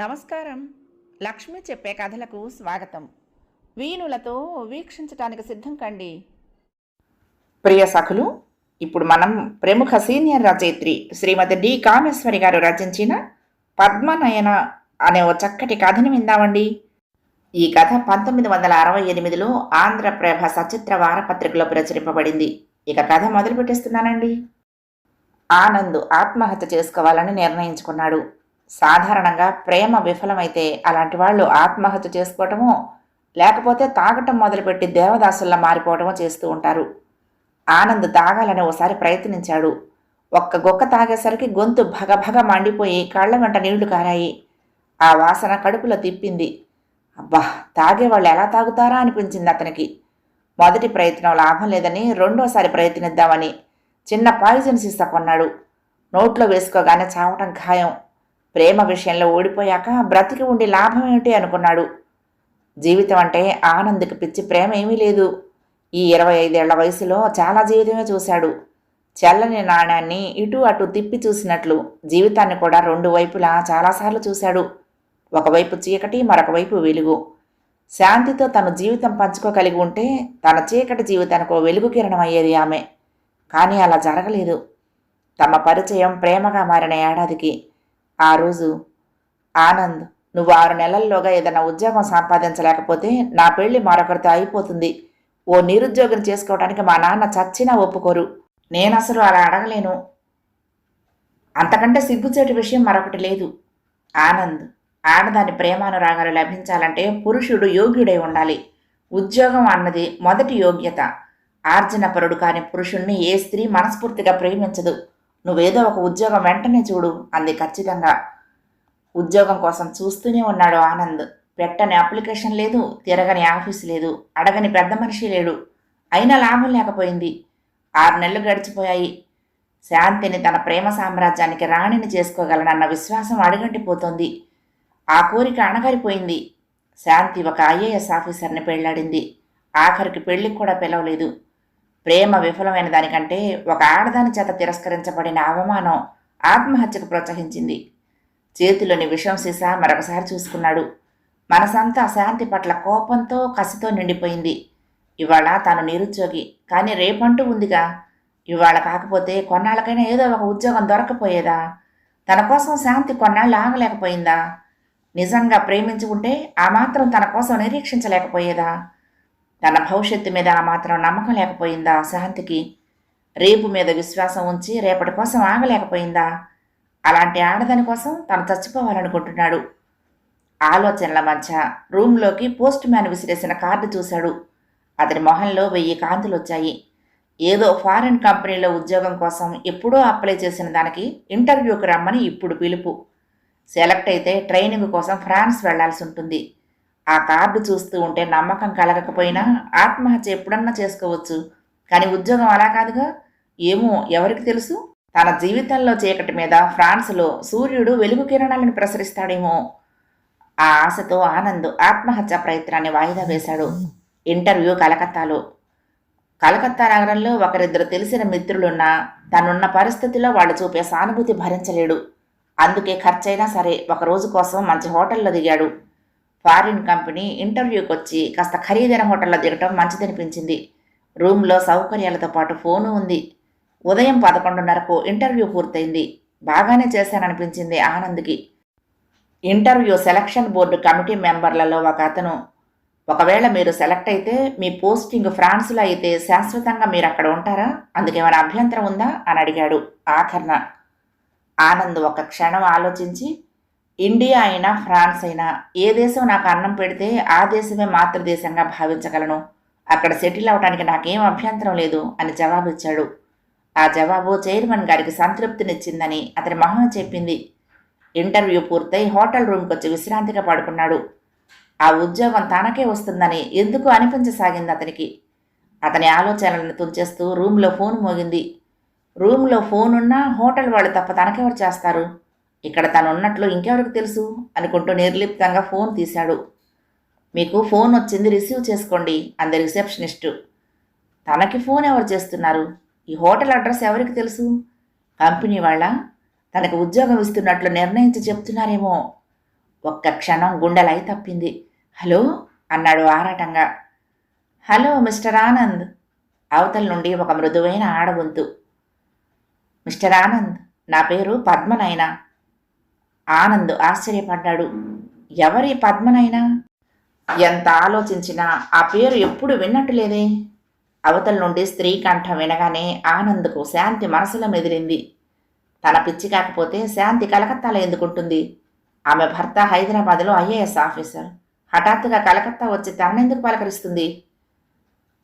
నమస్కారం. లక్ష్మి చెప్పే కథలకు స్వాగతం. వీణులతో వీక్షించటానికి సిద్ధం కండి. ప్రియ సఖులు ఇప్పుడు మనం ప్రముఖ సీనియర్ రచయిత్రి శ్రీమతి డి. కామేశ్వరి గారు రచించిన పద్మనయన అనే ఓ చక్కటి కథని విందామండి. ఈ కథ పంతొమ్మిది వందల అరవై ఎనిమిదిలో ఆంధ్రప్రభ సచిత్ర వారపత్రికలో ప్రచురింపబడింది. ఇక కథ మొదలు పెట్టేస్తున్నానండి ఆనంద్ ఆత్మహత్య చేసుకోవాలని నిర్ణయించుకున్నాడు. సాధారణంగా ప్రేమ విఫలమైతే అలాంటి వాళ్ళు ఆత్మహత్య చేసుకోవటమో లేకపోతే తాగటం మొదలుపెట్టి దేవదాసుల్లా మారిపోవటమో చేస్తూ ఉంటారు. ఆనంద్ తాగాలని ఓసారి ప్రయత్నించాడు. ఒక్క గొక్క తాగేసరికి గొంతు భగభగ మండిపోయి కళ్ళ వెంట నీళ్ళు కారాయి. ఆ వాసన కడుపులో తిప్పింది. అబ్బా తాగేవాళ్ళు ఎలా తాగుతారా అనిపించింది అతనికి. మొదటి ప్రయత్నం లాభం లేదని రెండోసారి ప్రయత్నిద్దామని చిన్న పాయిజన్ సీసా కొన్నాడు. నోట్లో వేసుకోగానే చావటం ఖాయం. ప్రేమ విషయంలో ఓడిపోయాక బ్రతికి ఉండి లాభం ఏమిటి అనుకున్నాడు. జీవితం అంటే ఆనంద్కి పిచ్చి ప్రేమ ఏమీ లేదు. ఈ ఇరవై ఐదేళ్ళ వయసులో చాలా జీవితమే చూశాడు. చల్లని నాణ్యాన్ని ఇటు అటు తిప్పి చూసినట్లు జీవితాన్ని కూడా రెండు వైపులా చాలాసార్లు చూశాడు. ఒకవైపు చీకటి మరొక వైపు వెలుగు. శాంతితో తన జీవితం పంచుకోగలిగి ఉంటే తన చీకటి జీవితానికి ఓ వెలుగు కిరణం అయ్యేది ఆమె. కానీ అలా జరగలేదు. తమ పరిచయం ప్రేమగా మారిన ఏడాదికి ఆ రోజు ఆనంద్ నువ్వు ఆరు నెలల్లోగా ఏదైనా ఉద్యోగం సంపాదించలేకపోతే నా పెళ్ళి మరొకరితో అయిపోతుంది. ఓ నిరుద్యోగం చేసుకోవడానికి మా నాన్న చచ్చినా ఒప్పుకోరు. నేను అసలు అలా అడగలేను. అంతకంటే సిగ్గుచేటు విషయం మరొకటి లేదు. ఆనంద్ ఆడదాని ప్రేమానురాగాలు లభించాలంటే పురుషుడు యోగ్యుడై ఉండాలి. ఉద్యోగం అన్నది మొదటి యోగ్యత. ఆర్జనపరుడు కాని పురుషుణ్ణి ఏ స్త్రీ మనస్ఫూర్తిగా ప్రేమించదు. నువ్వేదో ఒక ఉద్యోగం వెంటనే చూడు అంది ఖచ్చితంగా. ఉద్యోగం కోసం చూస్తూనే ఉన్నాడు ఆనంద్. పెట్టని అప్లికేషన్ లేదు తిరగని ఆఫీస్ లేదు అడగని పెద్ద మనిషి లేడు. అయినా లాభం లేకపోయింది. ఆరు నెలలు గడిచిపోయాయి. శాంతిని తన ప్రేమ సామ్రాజ్యానికి రాణిని చేసుకోగలనన్న విశ్వాసం అడుగంటిపోతోంది. ఆ కోరిక అణగారిపోయింది. శాంతి ఒక ఐఏఎస్ ఆఫీసర్ని పెళ్ళాడింది. ఆఖరికి పెళ్ళికి కూడా పిలవలేదు. ప్రేమ విఫలమైన దానికంటే ఒక ఆడదాని చేత తిరస్కరించబడిన అవమానం ఆత్మహత్యకు ప్రోత్సహించింది. చేతిలోని విషం సీసా మరొకసారి చూసుకున్నాడు. మనసంతా శాంతి పట్ల కోపంతో కసితో నిండిపోయింది. ఇవాళ తాను నిరుద్యోగి కానీ రేపంటూ ఉందిగా. ఇవాళ కాకపోతే కొన్నాళ్ళకైనా ఏదో ఒక ఉద్యోగం దొరకపోయేదా? తన కోసం శాంతి కొన్నాళ్ళు ఆగలేకపోయిందా? నిజంగా ప్రేమించుకుంటే ఆ మాత్రం తన కోసం నిరీక్షించలేకపోయేదా? తన భవిష్యత్తు మీద ఆ మాత్రం నమ్మకం లేకపోయిందా? శాంతికి రేపు మీద విశ్వాసం ఉంచి రేపటి కోసం ఆగలేకపోయిందా? అలాంటి ఆడదాని కోసం తను చచ్చిపోవాలనుకుంటున్నాడు. ఆలోచనల మధ్య రూమ్లోకి పోస్ట్ మ్యాన్ విసిరేసిన కార్డు చూశాడు. అతని మొహంలో వెయ్యి కాంతులు వచ్చాయి ఏదో ఫారిన్ కంపెనీలో ఉద్యోగం కోసం ఎప్పుడో అప్లై చేసిన దానికి ఇంటర్వ్యూకి రమ్మని ఇప్పుడు పిలుపు. సెలెక్ట్ అయితే ట్రైనింగ్ కోసం ఫ్రాన్స్ వెళ్ళాల్సి ఉంటుంది. ఆ కార్డు చూస్తూ ఉంటే నమ్మకం కలగకపోయినా ఆత్మహత్య ఎప్పుడన్నా చేసుకోవచ్చు. కానీ ఉద్యోగం అలా కాదుగా. ఏమో ఎవరికి తెలుసు? తన జీవితంలో చీకటి మీద ఫ్రాన్స్లో సూర్యుడు వెలుగు కిరణాలను ప్రసరిస్తాడేమో. ఆ ఆశతో ఆనంద్ ఆత్మహత్య ప్రయత్నాన్ని వాయిదా వేశాడు. ఇంటర్వ్యూ కలకత్తాలో. కలకత్తా నగరంలో ఒకరిద్దరు తెలిసిన మిత్రులున్నా తనున్న పరిస్థితిలో వాళ్ళు చూపే సానుభూతి భరించలేడు. అందుకే ఖర్చైనా సరే ఒక రోజు కోసం మంచి హోటల్లో దిగాడు. ఫారిన్ కంపెనీ ఇంటర్వ్యూకి వచ్చి కాస్త ఖరీదైన హోటల్లో దిగటం మంచిదనిపించింది. రూమ్లో సౌకర్యాలతో పాటు ఫోను ఉంది. ఉదయం పదకొండున్నరకు ఇంటర్వ్యూ పూర్తయింది. బాగానే చేశాననిపించింది ఆనంద్కి. ఇంటర్వ్యూ సెలక్షన్ బోర్డు కమిటీ మెంబర్లలో ఒక అతను. ఒకవేళ మీరు సెలెక్ట్ అయితే మీ పోస్టింగ్ ఫ్రాన్స్లో అయితే శాశ్వతంగా మీరు అక్కడ ఉంటారా? అందుకేమైనా అభ్యంతరం ఉందా? అని అడిగాడు ఆఖర్న. ఆనంద్ ఒక క్షణం ఆలోచించి ఇండియా అయినా ఫ్రాన్స్ అయినా ఏ దేశం నాకు అన్నం పెడితే ఆ దేశమే మాతృదేశంగా భావించగలను? అక్కడ సెటిల్ అవడానికి నాకేం అభ్యంతరం లేదు అని జవాబిచ్చాడు. ఆ జవాబు చైర్మన్ గారికి సంతృప్తినిచ్చిందని అతని మొహం చెప్పింది. ఇంటర్వ్యూ పూర్తయి హోటల్ రూమ్కి వచ్చి విశ్రాంతిగా పడుకున్నాడు. ఆ ఉద్యోగం తనకే వస్తుందని ఎందుకు అనిపించసాగింది అతనికి? అతని ఆలోచనలను తుంచేస్తూ రూమ్లో ఫోన్ మోగింది. రూమ్లో ఫోన్ ఉన్నా హోటల్ వాళ్ళు తప్ప తనకెవరు చేస్తారు? ఇక్కడ తను ఉన్నట్లు ఇంకెవరికి తెలుసు? అనుకుంటూ నిర్లిప్తంగా ఫోన్ తీశాడు. మీకు ఫోన్ వచ్చింది రిసీవ్ చేసుకోండి అంది రిసెప్షనిస్టు. తనకి ఫోన్ ఎవరు చేస్తున్నారు? ఈ హోటల్ అడ్రస్ ఎవరికి తెలుసు? కంపెనీ వాళ్ళ? తనకు ఉద్యోగం ఇస్తున్నట్లు నిర్ణయించి చెప్తున్నారేమో. ఒక్క క్షణం గుండెలై తప్పింది. హలో? అన్నాడు ఆరాటంగా. Hello Mr Anand. అవతల నుండి ఒక మృదువైన ఆడగొంతు. మిస్టర్ ఆనంద్ నా పేరు పద్మనైనా ఆనంద్ ఆశ్చర్యపడ్డాడు. ఎవరి పద్మనైనా? ఎంత ఆలోచించినా ఆ పేరు ఎప్పుడు విన్నట్టు లేదే అవతల నుండి స్త్రీ కంఠం వినగానే ఆనంద్కు శాంతి మనసులో మెదిలింది. తన పిచ్చి కాకపోతే శాంతి కలకత్తాలో ఎందుకుంటుంది? ఆమె భర్త హైదరాబాద్లో ఐఏఎస్ ఆఫీసర్. హఠాత్తుగా కలకత్తా వచ్చి తననెందుకు పలకరిస్తుంది?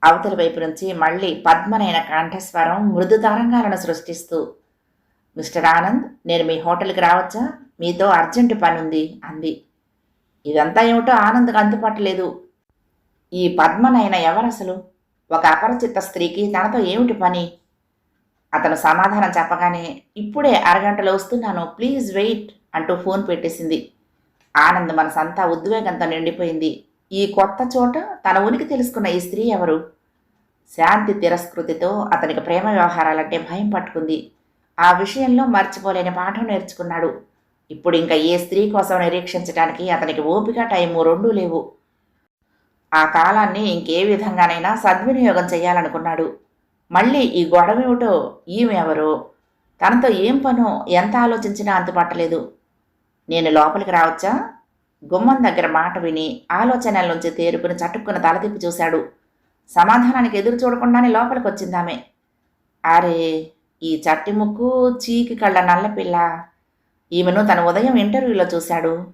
అవతల వైపు నుంచి మళ్ళీ పద్మనైన కంఠస్వరం మృదు తరంగాలను సృష్టిస్తూ మిస్టర్ ఆనంద్ నేను మీ హోటల్కి రావచ్చా? మీతో అర్జెంటు పని ఉంది అంది. ఇదంతా ఏమిటో ఆనంద్కు అందుపట్టలేదు ఈ పద్మనైన ఎవరసలు? ఒక అపరిచిత స్త్రీకి తనతో ఏమిటి పని? అతను సమాధానం చెప్పగానే ఇప్పుడే అరగంటలో వస్తున్నాను ప్లీజ్ వెయిట్ అంటూ ఫోన్ పెట్టేసింది. ఆనంద్ మనసంతా ఉద్వేగంతో నిండిపోయింది. ఈ కొత్త చోట తన ఉనికి తెలుసుకున్న ఈ స్త్రీ ఎవరు? శాంతి తిరస్కృతితో అతనికి ప్రేమ వ్యవహారాలంటే భయం పట్టుకుంది. ఆ విషయంలో మర్చిపోలేని పాఠం నేర్చుకున్నాడు. ఇప్పుడు ఇంకా ఏ స్త్రీ కోసం నిరీక్షించడానికి అతనికి ఓపిక టైము రెండూ లేవు. ఆ కాలాన్ని ఇంకే విధంగానైనా సద్వినియోగం చేయాలనుకున్నాడు. మళ్ళీ ఈ గొడవేమిటో ఈమె ఎవరో? తనతో ఏం పనో ఎంత ఆలోచించినా అంతుపట్టలేదు. నేను లోపలికి రావచ్చా? గుమ్మం దగ్గర మాట విని ఆలోచనల నుంచి తేరుకుని చటుక్కున తలతిప్పి చూశాడు. సమాధానానికి ఎదురు చూడకుండానే లోపలికి వచ్చిందామె అరే ఈ చట్టి ముక్కు చీకి కళ్ళ నల్లపిల్ల ఈమెను తన ఉదయం ఇంటర్వ్యూలో చూశాడు.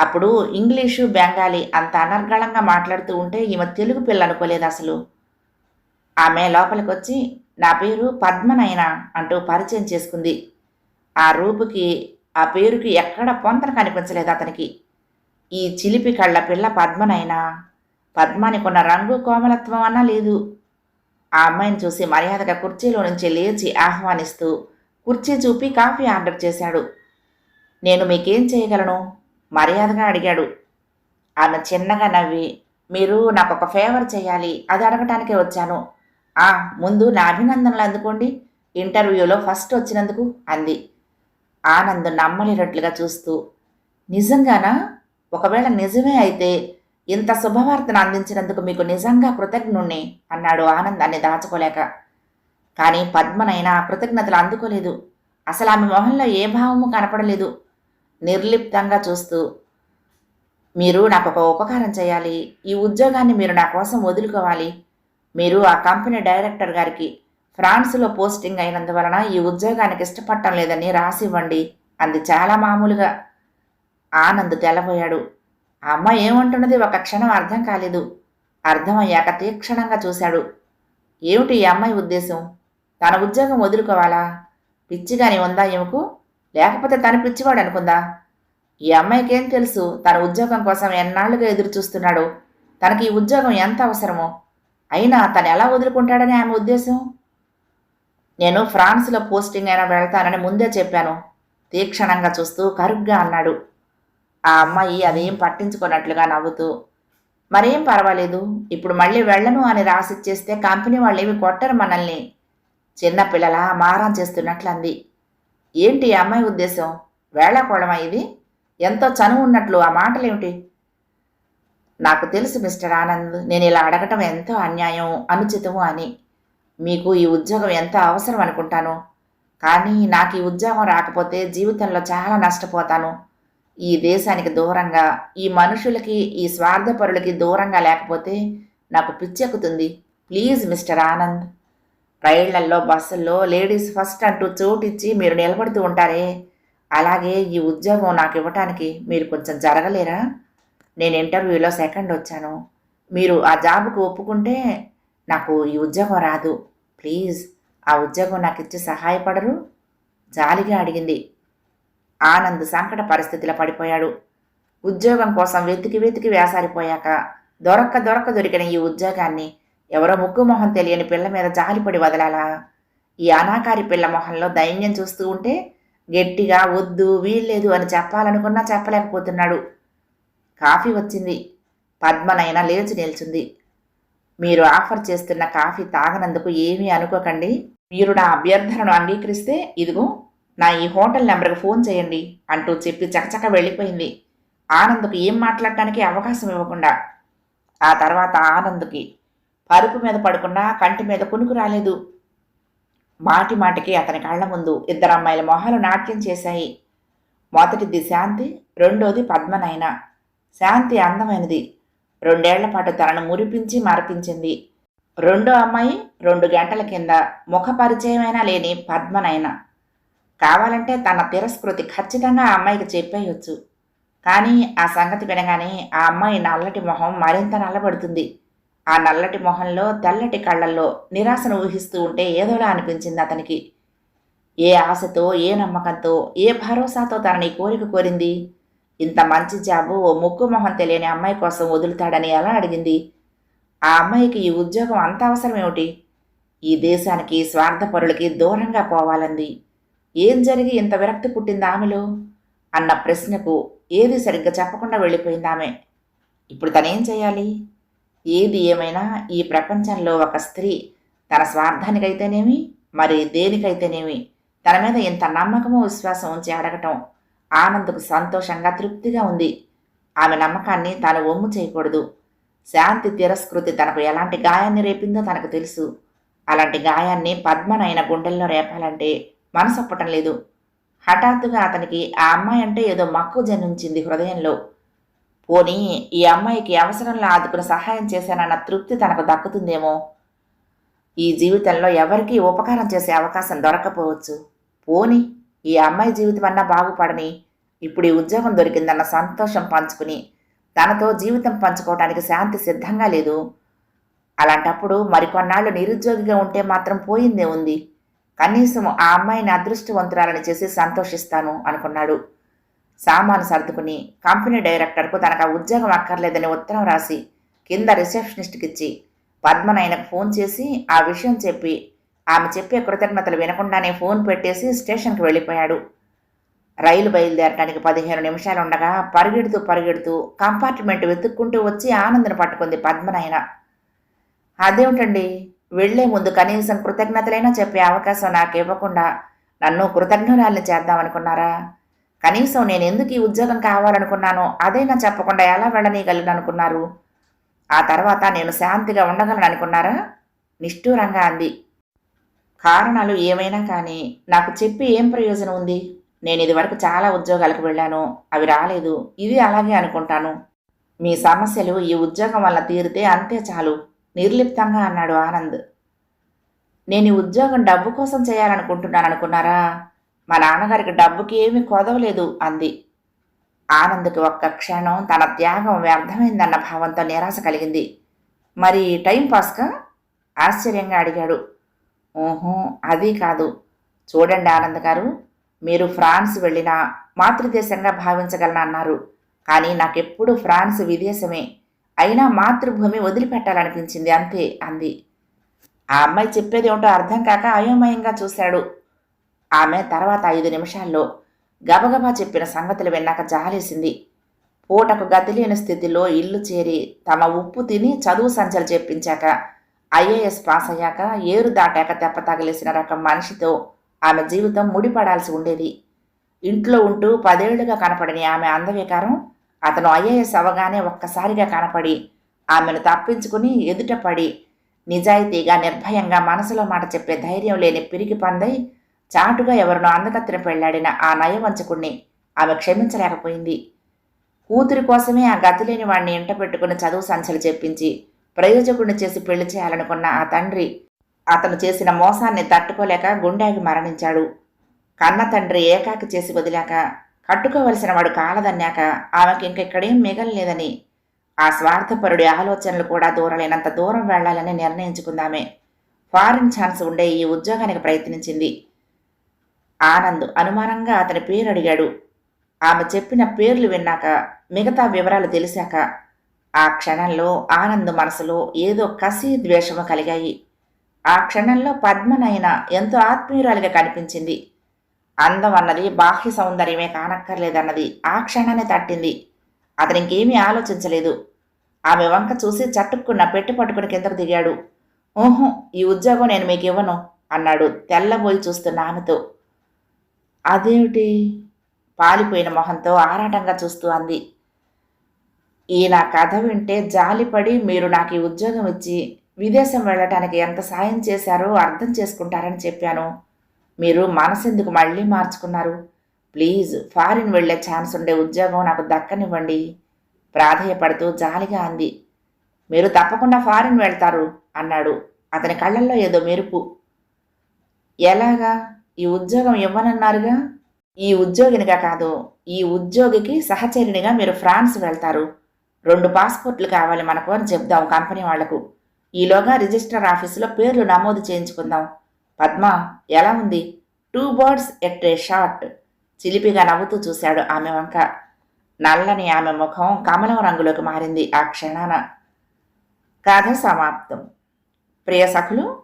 అప్పుడు ఇంగ్లీషు బెంగాలీ అంత అనర్గళంగా మాట్లాడుతూ ఉంటే ఈమె తెలుగు పిల్ల అనుకోలేదు అసలు. ఆమె లోపలికొచ్చి నా పేరు పద్మనయన అంటూ పరిచయం చేసుకుంది. ఆ రూపుకి ఆ పేరుకి ఎక్కడ పొంతన కనిపించలేదు అతనికి. ఈ చిలిపి కళ్ళ పిల్ల పద్మనైనా పద్మానికున్న రంగు కోమలత్వం అన్నా లేదు. ఆ అమ్మాయిని చూసి మర్యాదగా కుర్చీలో నుంచి లేచి ఆహ్వానిస్తూ కుర్చీ చూపి కాఫీ ఆర్డర్ చేశాడు. నేను మీకేం చేయగలను? మర్యాదగా అడిగాడు. ఆమె చిన్నగా నవ్వి మీరు నాకు ఒక ఫేవర్ చేయాలి అది అడగటానికే వచ్చాను. ఆ ముందు నా అభినందనలు అందుకోండి. ఇంటర్వ్యూలో ఫస్ట్ వచ్చినందుకు అంది. ఆనంద్ నమ్మలేనట్లుగా చూస్తూ నిజంగానా? ఒకవేళ నిజమే అయితే ఇంత శుభవార్తను అందించినందుకు మీకు నిజంగా కృతజ్ఞుణ్ణి అన్నాడు ఆనందాన్ని దాచుకోలేక. కానీ పద్మనైనా ఆ కృతజ్ఞతలు అందుకోలేదు. అసలు ఆమె మొహంలో ఏ భావము కనపడలేదు. నిర్లిప్తంగా చూస్తూ మీరు నాకు ఒక ఉపకారం చేయాలి. ఈ ఉద్యోగాన్ని మీరు నా కోసం వదులుకోవాలి. మీరు ఆ కంపెనీ డైరెక్టర్ గారికి ఫ్రాన్స్లో పోస్టింగ్ అయినందువలన ఈ ఉద్యోగానికి ఇష్టపడటం లేదని రాసివ్వండి అంది చాలా మామూలుగా. ఆనంద్ తెల్లబోయాడు. ఆ అమ్మాయి ఏమంటున్నది? ఒక క్షణం అర్థం కాలేదు. అర్థమయ్యాక తీక్షణంగా చూశాడు. ఏమిటి ఈ అమ్మాయి ఉద్దేశం? తన ఉద్యోగం వదులుకోవాలా? పిచ్చిగాని ఉందా ఏమకు లేకపోతే తను పిచ్చివాడు అనుకుందా? ఈ అమ్మాయికి ఏం తెలుసు? తన ఉద్యోగం కోసం ఎన్నాళ్ళుగా ఎదురు చూస్తున్నాడు? తనకి ఈ ఉద్యోగం ఎంత అవసరమో? అయినా తను ఎలా వదులుకుంటాడని ఆమె ఉద్దేశం? నేను ఫ్రాన్స్లో పోస్టింగ్ అయినా వెళ్తానని ముందే చెప్పాను. తీక్షణంగా చూస్తూ కరుగ్గా అన్నాడు. ఆ అమ్మాయి అదేం పట్టించుకున్నట్లుగా నవ్వుతూ మరేం పర్వాలేదు ఇప్పుడు మళ్ళీ వెళ్ళను అని రాసిచ్చేస్తే కంపెనీ వాళ్ళు ఏమి కొట్టరు మనల్ని. చిన్నపిల్లల మారం చేస్తున్నట్లు అంది ఏంటి ఈ అమ్మాయి ఉద్దేశం? వేళాకోళమా ఇది? ఎంతో చనువు ఉన్నట్లు ఆ మాటలేమిటి? నాకు తెలుసు మిస్టర్ ఆనంద్ నేను ఇలా అడగటం ఎంతో అన్యాయం అనుచితము అని. మీకు ఈ ఉద్యోగం ఎంతో అవసరం అనుకుంటాను. కానీ నాకు ఈ ఉద్యోగం రాకపోతే జీవితంలో చాలా నష్టపోతాను. ఈ దేశానికి దూరంగా ఈ మనుషులకి ఈ స్వార్థపరులకి దూరంగా లేకపోతే నాకు పిచ్చెక్కుతుంది. Please Mr Anand. రైళ్ళల్లో బస్సుల్లో లేడీస్ ఫస్ట్ అంటూ చోటిచ్చి మీరు నిలబడుతూ ఉంటారే? అలాగే ఈ ఉద్యోగం నాకు ఇవ్వటానికి మీరు కొంచెం జరగలేరా? నేను ఇంటర్వ్యూలో సెకండ్ వచ్చాను. మీరు ఆ జాబ్కు ఒప్పుకుంటే నాకు ఈ ఉద్యోగం రాదు. ప్లీజ్ ఆ ఉద్యోగం నాకు ఇచ్చి సహాయపడరు? జాలిగా అడిగింది. ఆనంద్ సంకట పరిస్థితిలో పడిపోయాడు. ఉద్యోగం కోసం వెతికి వెతికి వేసారిపోయాక దొరక్క దొరక్క దొరికిన ఈ ఉద్యోగాన్ని ఎవరో ముక్కు మొహం తెలియని పిల్ల మీద జాలిపడి వదలాలా? ఈ అనాకారి పిల్ల మొహంలో దైన్యం చూస్తూ ఉంటే గట్టిగా వద్దు వీల్లేదు అని చెప్పాలనుకున్నా చెప్పలేకపోతున్నాడు. కాఫీ వచ్చింది. పద్మనైనా లేచి నిల్చుంది. మీరు ఆఫర్ చేస్తున్న కాఫీ తాగనందుకు ఏమీ అనుకోకండి. మీరు నా అభ్యర్థనను అంగీకరిస్తే ఇదిగో నా ఈ హోటల్ నెంబర్కి ఫోన్ చేయండి అంటూ చెప్పి చకచక వెళ్ళిపోయింది. ఆనంద్కు ఏం మాట్లాడటానికి అవకాశం ఇవ్వకుండా. ఆ తర్వాత ఆనంద్కి పరుపు మీద పడుకున్నా కంటి మీద కునుకు రాలేదు. మాటి మాటికి అతని కళ్ళ ముందు ఇద్దరు అమ్మాయిల మొహాలు నాట్యం చేశాయి. మొదటిది శాంతి రెండోది పద్మనయన. శాంతి అందమైనది. రెండేళ్ళ పాటు తనను మురిపించి మరపించింది. రెండో అమ్మాయి రెండు గంటల కింద ముఖ పరిచయమైనా లేని పద్మనయన. కావాలంటే తన తిరస్కృతి ఖచ్చితంగా ఆ అమ్మాయికి చెప్పేయొచ్చు. కానీ ఆ సంగతి వినగానే ఆ అమ్మాయి నల్లటి మొహం మరింత నల్లబడుతుంది. ఆ నల్లటి మొహంలో తెల్లటి కళ్ళల్లో నిరాశను ఊహిస్తూ ఉంటే ఏదోలా అనిపించింది అతనికి. ఏ ఆశతో ఏ నమ్మకంతో ఏ భరోసాతో తనని కోరిక కోరింది? ఇంత మంచి జాబు ఓ ముక్కు మొహం తెలియని అమ్మాయి కోసం వదులుతాడని ఎలా అడిగింది? ఆ అమ్మాయికి ఈ ఉద్యోగం అంత అవసరం ఏమిటి? ఈ దేశానికి స్వార్థపరులకి దూరంగా పోవాలంది. ఏం జరిగి ఇంత విరక్తి పుట్టింది ఆమెలో? అన్న ప్రశ్నకు ఏది సరిగ్గా చెప్పకుండా వెళ్ళిపోయింది ఆమె. ఇప్పుడు తనేం చేయాలి? ఏది ఏమైనా ఈ ప్రపంచంలో ఒక స్త్రీ తన స్వార్థానికైతేనేమి మరి దేనికైతేనేమి తన మీద ఇంత నమ్మకము విశ్వాసం ఉంచి అడగటం ఆనంద్కు సంతోషంగా తృప్తిగా ఉంది. ఆమె నమ్మకాన్ని తాను ఒమ్ము చేయకూడదు. శాంతి తిరస్కృతి తనకు ఎలాంటి గాయాన్ని రేపిందో తనకు తెలుసు. అలాంటి గాయాన్ని పద్మనైన గుండెల్లో రేపాలంటే మనసొప్పటం లేదు. హఠాత్తుగా అతనికి ఆ అమ్మాయి అంటే ఏదో మక్కువ జన్మించింది హృదయంలో. పోనీ ఈ అమ్మాయికి అవసరంలో ఆదుకుని సహాయం చేశానన్న తృప్తి తనకు దక్కుతుందేమో? ఈ జీవితంలో ఎవరికీ ఉపకారం చేసే అవకాశం దొరకపోవచ్చు. పోని ఈ అమ్మాయి జీవితం అన్నా బాగుపడని ఇప్పుడు ఈ ఉద్యోగం దొరికిందన్న సంతోషం పంచుకుని తనతో జీవితం పంచుకోవటానికి శాంతి సిద్ధంగా లేదు. అలాంటప్పుడు మరికొన్నాళ్ళు నిరుద్యోగిగా ఉంటే మాత్రం పోయిందే ఉంది. కనీసం ఆ అమ్మాయిని అదృష్టవంతురాలని చేసి సంతోషిస్తాను అనుకున్నాడు. సామాను సర్దుకుని కంపెనీ డైరెక్టర్కు తనకు ఉద్యోగం అక్కర్లేదని ఉత్తరం రాసి కింద రిసెప్షనిస్ట్కి ఇచ్చి ఫోన్ చేసి ఆ విషయం చెప్పి ఆమె చెప్పే కృతజ్ఞతలు వినకుండానే ఫోన్ పెట్టేసి స్టేషన్కి వెళ్ళిపోయాడు. రైలు బయలుదేరడానికి పదిహేను నిమిషాలు ఉండగా పరిగెడుతూ పరిగెడుతూ కంపార్ట్మెంట్ వెతుక్కుంటూ వచ్చి ఆనందను పట్టుకుంది పద్మనైన అదేమిటండి? వెళ్ళే ముందు కనీసం కృతజ్ఞతలైనా చెప్పే అవకాశం నాకు ఇవ్వకుండా నన్ను కృతజ్ఞురాల్ని చేద్దామనుకున్నారా? కనీసం నేను ఎందుకు ఈ ఉద్యోగం కావాలనుకున్నానో అదైనా చెప్పకుండా ఎలా వెళ్ళనీయగలను అనుకున్నారు? ఆ తర్వాత నేను శాంతిగా ఉండగలను అనుకున్నారా? నిష్ఠూరంగా అంది. కారణాలు ఏమైనా కానీ నాకు చెప్పి ఏం ప్రయోజనం ఉంది? నేను ఇదివరకు చాలా ఉద్యోగాలకు వెళ్ళాను అవి రాలేదు ఇవి అలాగే అనుకుంటాను. మీ సమస్యలు ఈ ఉద్యోగం వల్ల తీరితే అంతే చాలు నిర్లిప్తంగా అన్నాడు ఆనంద్. నేను ఈ ఉద్యోగం డబ్బు కోసం చేయాలనుకుంటున్నాను అనుకున్నారా? మా నాన్నగారికి డబ్బుకి ఏమీ కొదవలేదు అంది. ఆనంద్కి ఒక్క క్షణం తన త్యాగం వ్యర్థమైందన్న భావంతో నిరాశ కలిగింది. మరి టైం పాస్కా ఆశ్చర్యంగా అడిగాడు. ఓహో అది కాదు. చూడండి ఆనంద్ గారు మీరు ఫ్రాన్స్ వెళ్ళినా మాతృదేశంగా భావించగలను అన్నారు. కానీ నాకెప్పుడు ఫ్రాన్స్ విదేశమే. అయినా మాతృభూమి వదిలిపెట్టాలనిపించింది అంతే అంది. ఆ అమ్మాయి చెప్పేది ఏమిటో అర్థం కాక అయోమయంగా చూశాడు. ఆమె తర్వాత ఐదు నిమిషాల్లో గబగబా చెప్పిన సంగతులు విన్నాక జాలేసింది. పూటకు గతిలేని స్థితిలో ఇల్లు చేరి తమ ఉప్పు తిని చదువు సంచలు చెప్పించాక ఐఏఎస్ పాస్ అయ్యాక ఏరు దాటాక తెప్ప తగిలేసిన రకం మనిషితో ఆమె జీవితం ముడిపడాల్సి ఉండేది. ఇంట్లో ఉంటూ పదేళ్ళుగా కనపడని ఆమె అందవికారం అతను ఐఏఎస్ అవగానే ఒక్కసారిగా కనపడి ఆమెను తప్పించుకుని ఎదుటపడి నిజాయితీగా నిర్భయంగా మనసులో మాట చెప్పే ధైర్యం లేని పిరికి పందై చాటుగా ఎవరినో అందకత్తిన పెళ్ళాడిన ఆ నయవంచకుణ్ణి ఆమె క్షమించలేకపోయింది. కూతురి కోసమే ఆ గతి లేని వాడిని ఇంట పెట్టుకుని చదువు సంచలు చెప్పించి ప్రయోజకుడిని చేసి పెళ్ళి చేయాలనుకున్న ఆ తండ్రి అతను చేసిన మోసాన్ని తట్టుకోలేక గుండెకి మరణించాడు. కన్న తండ్రి ఏకాకి చేసి వదిలాక కట్టుకోవలసిన వాడు కాలదన్నాక ఆమెకి ఇంకెక్కడేం మిగలలేదని ఆ స్వార్థపరుడి ఆలోచనలు కూడా దూరలేనంత దూరం వెళ్ళాలని నిర్ణయించుకుందామే. ఫారిన్ ఛాన్స్ ఉండే ఈ ఉద్యోగానికి ప్రయత్నించింది. ఆనంద్ అనుమానంగా అతని పేరు అడిగాడు ఆమె చెప్పిన పేర్లు విన్నాక మిగతా వివరాలు తెలిసాక ఆ క్షణంలో ఆనంద్ మనసులో ఏదో కసి ద్వేషము కలిగాయి. ఆ క్షణంలో పద్మనైన ఎంతో ఆత్మీయురాలిగా కనిపించింది. అందం అన్నది బాహ్య సౌందర్యమే కానక్కర్లేదన్నది ఆ క్షణాన్ని తట్టింది. అతను ఇంకేమీ ఆలోచించలేదు. ఆమె వంక చూసి చట్టుకున్న పెట్టి పట్టుకుని కిందకు దిగాడు. ఓహో ఈ ఉద్యోగం నేను మీకు ఇవ్వను అన్నాడు తెల్లబోయి చూస్తున్న ఆమెతో. అదేమిటి? పాలిపోయిన మొహంతో ఆరాటంగా చూస్తూ అంది. ఈ నా కథ వింటే జాలిపడి మీరు నాకు ఈ ఉద్యోగం ఇచ్చి విదేశం వెళ్ళటానికి ఎంత సాయం చేశారో అర్థం చేసుకుంటారని చెప్పాను. మీరు మనసెందుకు మళ్ళీ మార్చుకున్నారు? ప్లీజ్ ఫారిన్ వెళ్ళే ఛాన్స్ ఉండే ఉద్యోగం నాకు దక్కనివ్వండి. ప్రాధేయపడుతూ జాలిగా అంది. మీరు తప్పకుండా ఫారిన్ వెళ్తారు అన్నాడు. అతని కళ్ళల్లో ఏదో మెరుపు. ఎలాగా? ఈ ఉద్యోగం ఇవ్వనన్నారుగా? ఈ ఉద్యోగినిగా కాదు ఈ ఉద్యోగికి సహచరునిగా మీరు ఫ్రాన్స్ వెళ్తారు. రెండు పాస్పోర్ట్లు కావాలి మనకు అని చెప్దాం కంపెనీ వాళ్ళకు. ఈలోగా రిజిస్టర్ ఆఫీసులో పేర్లు నమోదు చేయించుకుందాం. పద్మ ఎలా ఉంది? Two birds at a shot. చిలిపిగా నవ్వుతూ చూశాడు ఆమె వంక. నల్లని ఆమె ముఖం కమలం రంగులోకి మారింది ఆ క్షణాన. కథ సమాప్తం. ప్రియ సఖులు